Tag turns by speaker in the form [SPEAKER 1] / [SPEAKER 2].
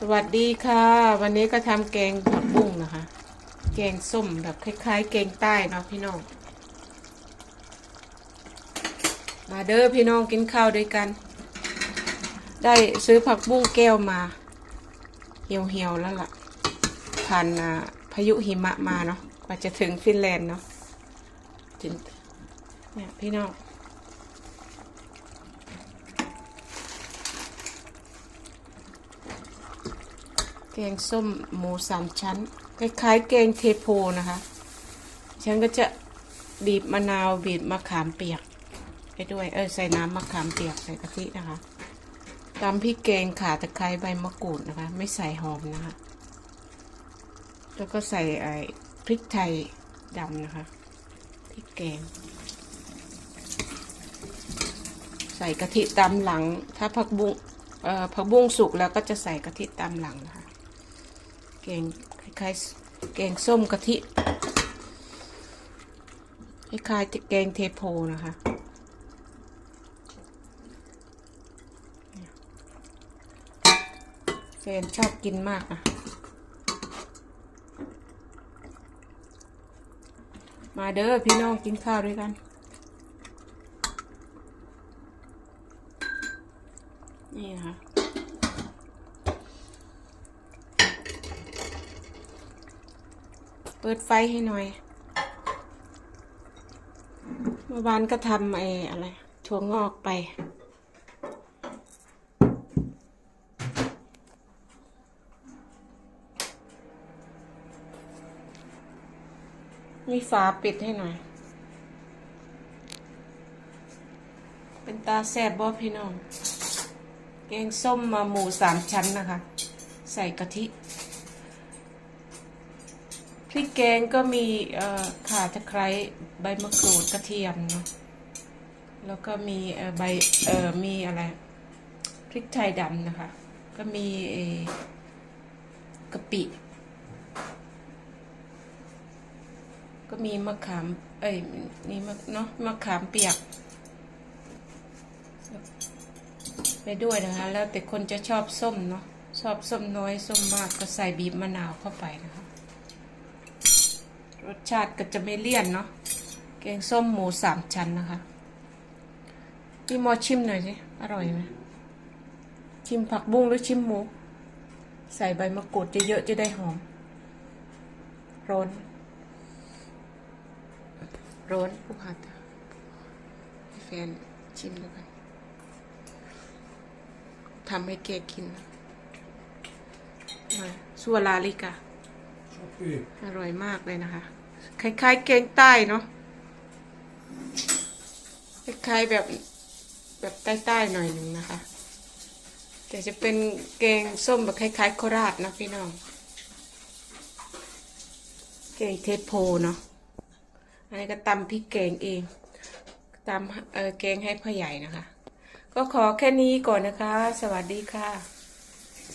[SPEAKER 1] สวัสดีค่ะ วันนี้ก็ทำแกงผักบุ้งนะคะ แกงส้มแบบคล้าย ๆ แกงใต้เนาะพี่น้อง มาเด้อพี่น้องกินข้าวด้วยกัน ได้ซื้อผักบุ้งแก้วมาเหี่ยวๆแล้วล่ะผ่านพายุหิมะมาเนาะกว่าจะถึงฟินแลนด์เนาะเนี่ยพี่น้อง แกงส้มหมูสามชั้น คล้ายๆ แกงเทโพนะคะ ฉันก็จะบีบมะนาวบีบมะขามเปียก ไปด้วย เออใส่น้ำมะขามเปียกใส่กะทินะคะตามพริกแกงขาตะไคร้ใบมะกรูดนะคะ ไม่ใส่หอมนะคะ แล้วก็ใส่ไอ้พริกไทยดำนะคะพริกแกง ใส่กะทิตามหลัง ถ้าผักบุ้งเอ่อผักบุ้งสุกแล้วก็จะใส่กะทิตามหลังนะคะ แกงคล้ายๆแกงส้มกะทิคล้ายๆแกงเทโพนะคะแฟนชอบกินมากอะมาเด้อพี่น้องกินข้าวด้วยกัน นี่นะคะ ปิดไฟให้หน่อย เมื่อวานก็ทำไอ้อะไรถั่วงอกไป มีฝาปิดให้หน่อย เป็นตาแซ่บบ่พี่น้อง แกงส้มมาหมูสามชั้นนะคะ ใส่กะทิ ริกแกงก็มีข่าตะไคร้ใบมะกรูดกระเทียมเนาะแล้วก็มีใบมีอะไรพริกไทยดำนะคะ ก็มีกะปิ ก็มีมะขาม เอ้ยนี่มะเนาะมะขามเปียก ไปด้วยนะคะ แล้วแต่คนจะชอบส้มเนาะชอบส้มน้อย ส้มมากก็ใส่บีบมะนาวเข้าไปนะคะ รสชาติก็จะไม่เลี่ยนเนาะแกงส้มหมูสามชั้นนะคะ พี่มอชิมหน่อยสิ อร่อยไหมชิมผักบุ้งหรือชิมหมู ใส่ใบมะกรูดเยอะๆจะได้หอม ร้อนร้อนผู้หัดแฟนชิมดูกันทำให้แกกินมาสัวลาลิกา อร่อยมากเลยนะคะ คล้ายๆ แกงใต้เนาะคล้ายๆแบบแบบใต้ๆหน่อยหนึ่งนะคะ แต่จะเป็นแกงส้มแบบคล้ายๆโคราชนะพี่น้องแกงเทโพเนาะอันนี้ก็ตำพริกแกงเองตำเออแกงให้พ่อใหญ่นะคะ ก็ขอแค่นี้ก่อนนะคะ สวัสดีค่ะ